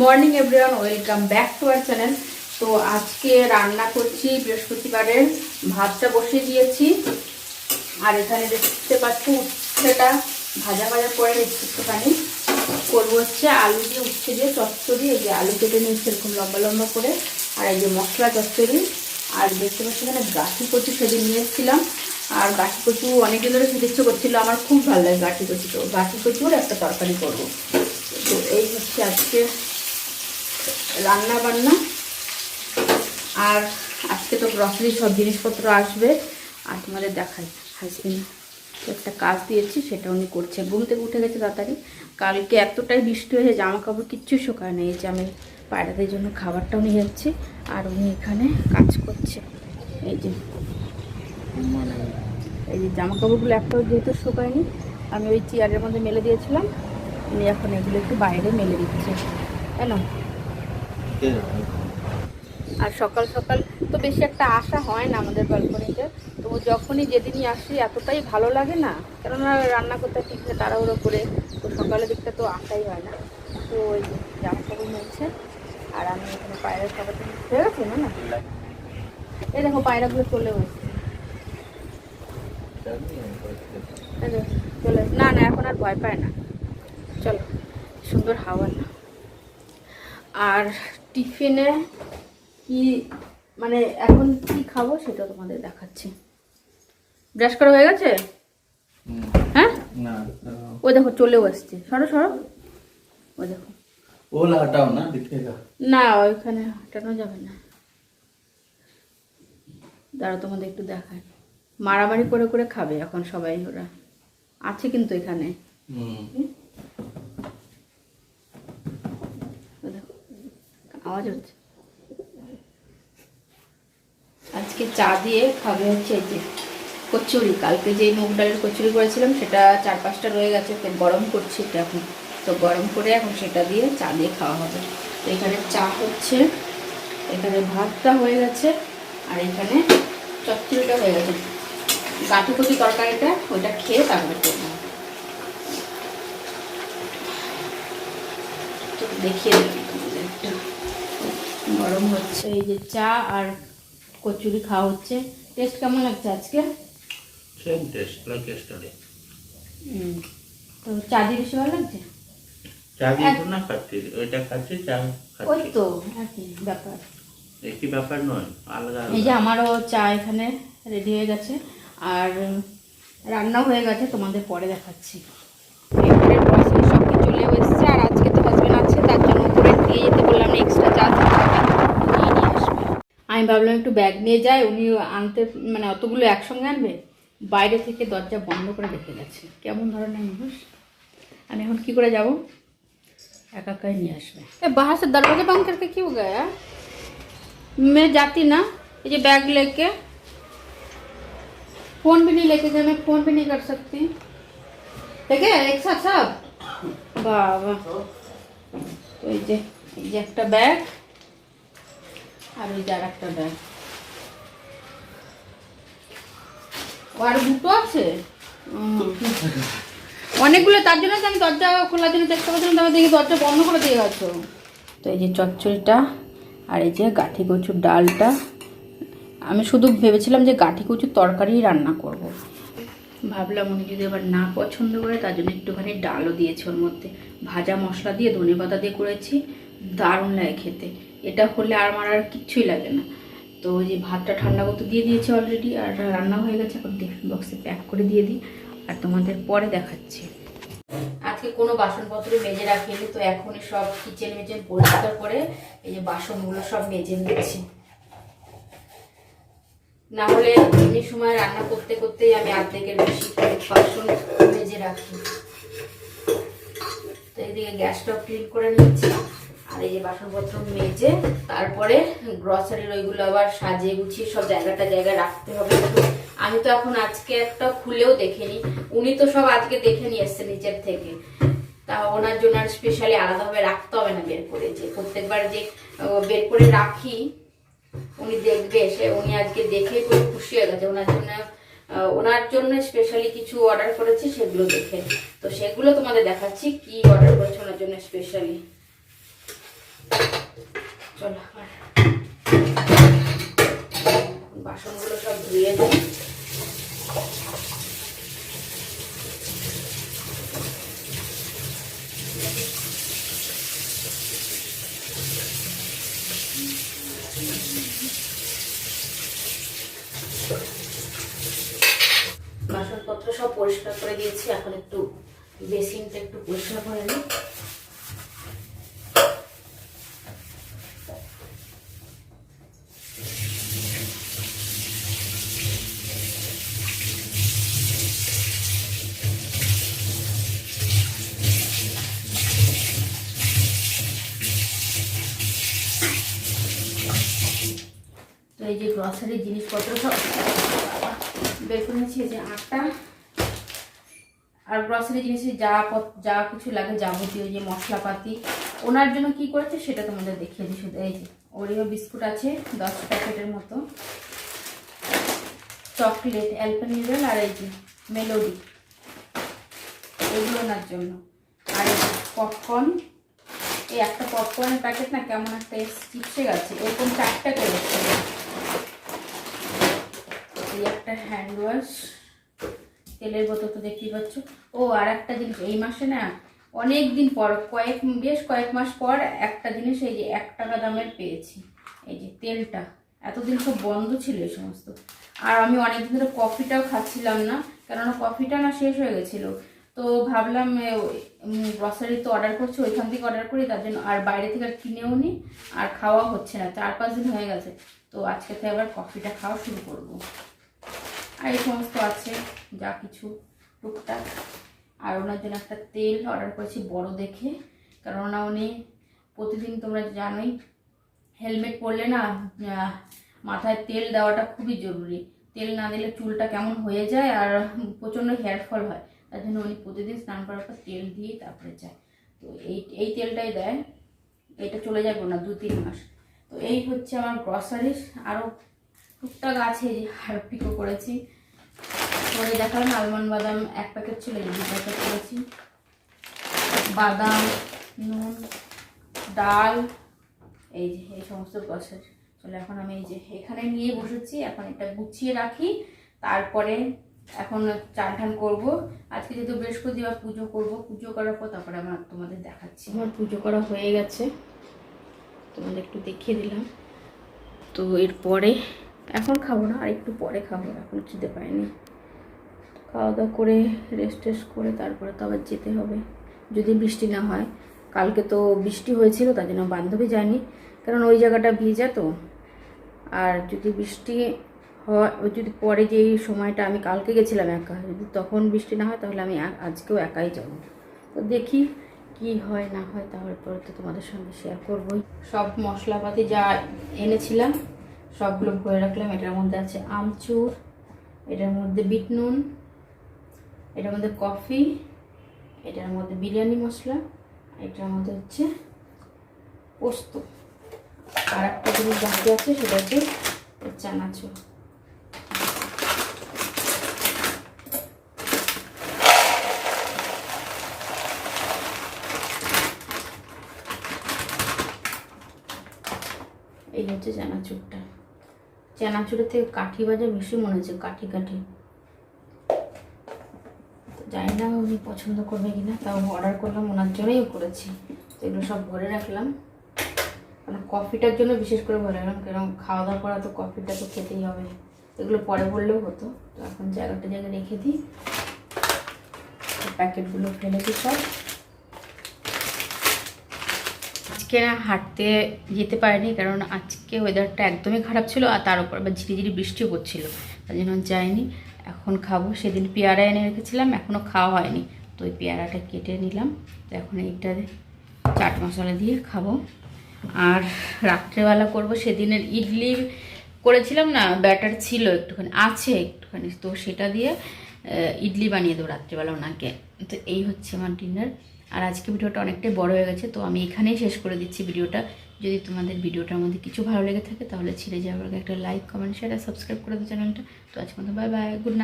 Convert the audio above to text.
Morning everyone welcome back to our channel তো আজকে রান্না করছি বৃহস্পতিবারের। ভাতটা বসিয়ে দিয়েছি। আর এখানে দেখতে পাচ্ছি উচ্ছেটা। ভাজা ভাজা করে নিচ্ছি একটুখানি। করব হচ্ছে আলু দিয়ে উচ্ছে দিয়ে চচ্চড়ি। এই যে আলু কেটে নিয়েছি এরকম লম্বা লম্বা করে। আর এই যে মশলা চচ্চড়ি। আর দেখতে পাচ্ছি এখানে গাঠি কচু সেদিন নিয়ে এসেছিলাম আর গাঠি কচু অনেকদিন ধরে খেতে ইচ্ছে করছিল। আমার খুব ভালো লাগে গাঠি কচু। তো গাঠি কচুর একটা তরকারি করব। তো এই হচ্ছে আজকে রান্না বান্না আর আজকে তো গ্রসারি সব জিনিসপত্র আসবে। আর তোমাদের দেখাই হাজবেন্ড একটা কাজ দিয়েছি, সেটা উনি করছে। ঘুম থেকে উঠে গেছে তাড়াতাড়ি। কালকে এতটাই বৃষ্টি হয়েছে জামা কাপড় কিচ্ছু শোকায় নেই। এই যে আমি পায়রাদের জন্য খাবারটাও নিয়ে যাচ্ছি। আর উনি এখানে কাজ করছে। এই যে এই যে জামা কাপড়গুলো একটাও যেহেতু শোকায়নি, আমি ওই চেয়ারের মধ্যে মেলে দিয়েছিলাম। উনি এখন এগুলো একটু বাইরে মেলে দিচ্ছে। তাই না আর সকাল সকাল তো বেশি একটা আশা হয় না আমাদের ব্যালকনিতে তো যখনই যেদিনই আসি, এতটাই ভালো লাগে না। কেননা রান্না করতে ঠিক তাড়াহুড়ো করে। তো সকালের দিকটা তো আশাই হয় না। তো ওই যে জামা কাপড় নিচ্ছে আর আমি এখানে পায়রা খাবার হয়ে গেছে না না? এই দেখো পায়রাগুলো চলে যে চলে না না, এখন আর ভয় পায় না। চলো, সুন্দর হাওয়া না। আর টিফিনে কি মানে এখন কি খাব সেটা তোমাদের দেখাচ্ছি। ব্রাশ করা হয়ে গেছে? হ্যাঁ? ও দেখো চলেও আসছে। সরো সরো। ও দেখো না না ওইখানে হটানো যাবে না। দাঁড়া তোমাদের একটু দেখায় মারামারি করে করে খাবে এখন সবাই ওরা। আছে কিন্তু এখানে। আওয়াজ হচ্ছে আজকে চা দিয়ে খাবে হচ্ছে এই যে কচুরি। কালকে যে মুগ ডালের কচুরি করেছিলাম, সেটা চার পাঁচটা রয়ে গেছে, তো গরম করছি এটা এখন। তো গরম করে এখন সেটা দিয়ে চা দিয়ে খাওয়া হবে। এখানে চা হচ্ছে, এখানে ভাতটা হয়ে গেছে, আর এখানে চচ্চড়িটা হয়ে গেছে। গাঠি তরকারিটা ওইটা খেয়ে তারপরে করব। দেখিয়ে দিলাম গরম হচ্ছে এই যে চা আর কচুরি খাওয়া হচ্ছে। টেস্ট কেমন লাগছে আজকে? সেম টেস্ট তো চা দিয়ে বেশি ভালো লাগছে? চা দিয়ে তো না খাচ্ছি ওইটা খাচ্ছি চা ওই তো একই ব্যাপার। একই ব্যাপার নয় আলাদা এই যে আমারও চা এখানে রেডি হয়ে গেছে আর রান্না হয়ে গেছে তোমাদের পরে দেখাচ্ছি। সব কিছু চলে উপরে দিয়ে যেতে বললাম এক্সট্রা যা নিয়ে নিয়ে আসবে আমি ভাবলাম একটু ব্যাগ নিয়ে যাই উনি আনতে মানে অতগুলো একসঙ্গে আনবে বাইরে থেকে দরজা বন্ধ করে রেখে গেছে কেমন ধরনের মানুষ আমি এখন কি করে যাব একা একাই নিয়ে আসবে এ बाहर से दरवाजा बंद करके क्यों गया मैं जाती ना ये जो बैग लेके फोन भी नहीं लेके गए मैं फोन भी नहीं कर सकती ठीक है एक साथ सब বাবা তো এই যে এই যে একটা ব্যাগ আর ওই আর একটা ব্যাগ আর দুটো আছে? অনেকগুলো, তার জন্য আমি দরজা খোলার জন্য চেষ্টা করছিলাম তারপর দেখি দরজা বন্ধ করে দিয়ে গেছো। তো এই যে চচ্চড়িটা আর এই যে গাঠি কচুর ডালটা। আমি শুধু ভেবেছিলাম যে গাঠি কচুর তরকারি রান্না করব। ভাবলাম উনি যদি আবার না পছন্দ করে, তার জন্য একটুখানি ডালও দিয়েছে ওর মধ্যে। ভাজা মশলা দিয়ে ধনে পাতা দিয়ে করেছি। দারুণ লাগে খেতে। এটা হলে আর আমার আর কিচ্ছুই লাগে না। তো ওই যে ভাতটা ঠান্ডা করতে দিয়ে দিয়েছি অলরেডি আর রান্না হয়ে গেছে, এখন টিফিন বক্সে প্যাক করে দিয়ে দিই, আর তোমাদের পরে দেখাচ্ছি। আজকে কোনো বাসনপত্র মেজে রাখিনি, তো এখনই সব কিচেন মিচেন পরিষ্কার করে এই যে বাসনগুলো সব মেজে নিচ্ছি। না হলে এমনি সময় রান্না করতে করতেই আমি অর্ধেকের বেশি বাসন মেজে রাখি। তো এদিকে গ্যাসটাও ক্লিন করে নিচ্ছি। আর এই যে বাসনপত্র মেজে তারপরে গ্রসারির ওইগুলো আবার সাজিয়ে গুছিয়ে সব জায়গাটা জায়গায় রাখতে হবে। আমি তো এখন আজকে একটা খুলেও দেখিনি। উনি তো সব আজকে দেখে নিয়ে এসছে নিচের থেকে। তা ওনার জন্য আর স্পেশালি আলাদাভাবে রাখতে হবে না বের করে। যে প্রত্যেকবার যে বের করে রাখি, উনি দেখবে এসে, উনি আজকে দেখে খুব খুশি হয়ে গেছে। ওনার জন্য ওনার জন্য স্পেশালি কিছু অর্ডার করেছি, সেগুলো দেখে তো সেগুলো তোমাদের দেখাচ্ছি, কি অর্ডার করেছে ওনার জন্য স্পেশালি চলো বাসনগুলো সব ধুয়ে দিই বাসনপত্র সব পরিষ্কার করে দিয়েছি, এখন একটু বেসিনটা একটু পরিষ্কার করে নিই তো এই যে গ্রসারি জিনিসপত্র সব। বের করে নিয়েছি যে আটা আর গ্রসারি জিনিসে যা যা কিছু লাগে যাবতীয় যে মশলাপাতি, ওনার জন্য কি করেছে সেটা তোমাদের দেখিয়ে দিই। শুধু এই যে ওরিও বিস্কুট আছে, দশ প্যাকেটের মতো। চকলেট অ্যালপেনিবেল আর এই যে মেলোডি এগুলো ওনার জন্য। আর পপকর্ন এই একটা পপকর্নের প্যাকেট না কেমন একটা চিপসে গেছে। এরকম চারটে করে। এই একটা হ্যান্ড ওয়াশ তেলের বোতল তো দেখতেই পাচ্ছ। ও, আর একটা জিনিস, এই মাসে না অনেক দিন পর, কয়েক, বেশ কয়েক মাস পর একটা জিনিস, এই যে এক টাকা দামের পেয়েছি। এই যে তেলটা, এতদিন সব বন্ধ ছিল এই সমস্ত। আর আমি অনেকদিন ধরে কফিটাও খাচ্ছিলাম না, কেননা কফিটা না শেষ হয়ে গেছিল। তো ভাবলাম গ্রসারি তো অর্ডার করছি, ওইখান থেকে অর্ডার করি, তার জন্য আর বাইরে থেকে আর কিনেও নি, আর খাওয়া হচ্ছে না, চার পাঁচ দিন হয়ে গেছে। তো আজকে থেকে আবার কফিটা খাওয়া শুরু করব। আর এই সমস্ত আছে, যা কিছু টুকটাক। আর ওনার জন্য একটা তেল অর্ডার করেছি বড় দেখে। কেননা উনি প্রতিদিন তোমরা জানোই হেলমেট পরলে না মাথায় তেল দেওয়াটা খুবই জরুরি। তেল না দিলে চুলটা কেমন হয়ে যায় আর প্রচণ্ড হেয়ার ফল হয়। তার জন্য উনি প্রতিদিন স্নান করার পর তেল দিয়ে তারপরে যায়। তো এই এই তেলটাই দেয়। এটা চলে যাবে না দু তিন মাস। তো এই হচ্ছে আমার গ্রসারিস আরও টুকটাক আছে হারপিকও করেছি। তোমাদের দেখালাম আলমন্ড বাদাম এক প্যাকেট ছিল, এই দু প্যাকেট করেছি। বাদাম, নুন, ডাল, এই যে, এই সমস্ত গ্রসারি চলো এখন আমি এই যে এখানে নিয়ে বসেছি, এখন এটা গুছিয়ে রাখি। তারপরে এখন চান টান করব। আজকে যেহেতু বৃহস্পতিবার পুজো করব, পুজো করার পর তারপরে আমার তোমাদের দেখাচ্ছি। আমার পুজো করা হয়ে গেছে। তোমাদের একটু দেখিয়ে দিলাম। তো এরপরে এখন খাব না, আর একটু পরে খাব, এখন খিদে পাইনি খাওয়া দাওয়া করে রেস্ট টেস্ট করে তারপরে তো আবার যেতে হবে। যদি বৃষ্টি না হয়। কালকে তো বৃষ্টি হয়েছিল, তার জন্য বান্ধবী যায়নি। কারণ ওই জায়গাটা ভিজা তো। আর যদি বৃষ্টি হয় যদি পরে যে সময়টা আমি কালকে গেছিলাম একা, যদি তখন বৃষ্টি না হয়, তাহলে আমি আজকেও একাই যাব। তো দেখি কি হয়, না হয় তাহলে পরে তো তোমাদের সঙ্গে শেয়ার করবোই। সব মশলাপাতি যা এনেছিলাম, সবগুলো ভরে রাখলাম। এটার মধ্যে আছে আমচুর, এটার মধ্যে বিট নুন এটার মধ্যে কফি, এটার মধ্যে বিরিয়ানি মশলা, এটার মধ্যে হচ্ছে পোস্ত। আর একটা জিনিস বাকি আছে, সেটা হচ্ছে চানাচুর। এই হচ্ছে চানাচুরটা। চানাচুরের থেকে কাঠি ভাজা বেশি মনে হচ্ছে, কাঠি কাঠি। জানি না উনি পছন্দ করবে কিনা, তাও অর্ডার করলাম, ওনার জন্যই করেছি। তো এগুলো সব ভরে রাখলাম। মানে কফিটার জন্য বিশেষ করে ভরে রাখলাম, কারণ খাওয়া দাওয়া করা তো কফিটা তো খেতেই হবে। এগুলো পরে বললেও হতো। তো এখন জায়গাটা জায়গায় রেখে দিই। প্যাকেটগুলো ফেলে দিই সব। আজকে না হাঁটতে যেতে পারিনি, কারণ আজকে ওয়েদারটা একদমই খারাপ ছিল, আর তার উপর আবার ঝিরিঝিরি বৃষ্টিও করছিল তার জন্য যাইনি। এখন খাব। সেদিন পেয়ারা এনে রেখেছিলাম এখনও খাওয়া হয়নি। তো ওই পেয়ারাটা কেটে নিলাম। তো এখন এইটা চাট মশলা দিয়ে খাব। আর রাত্রেবেলা করব সেদিনের ইডলি করেছিলাম না, ব্যাটার ছিল একটুখানি, আছে একটুখানি। তো সেটা দিয়ে ইডলি বানিয়ে দেবো রাত্রেবেলা ওনাকে। তো এই হচ্ছে আমার ডিনার। আর আজকে ভিডিওটা অনেকটাই বড় হয়ে গেছে, তো আমি এখানেই শেষ করে দিচ্ছি ভিডিওটা। যদি তোমাদের ভিডিওটার মধ্যে কিছু ভালো লেগে থাকে, তাহলে ছেড়ে যাওয়ার আগে একটা লাইক কমেন্ট শেয়ার আর সাবস্ক্রাইব করে দিও চ্যানেলটা। তো আজকে মতো বাই বাই গুড নাইট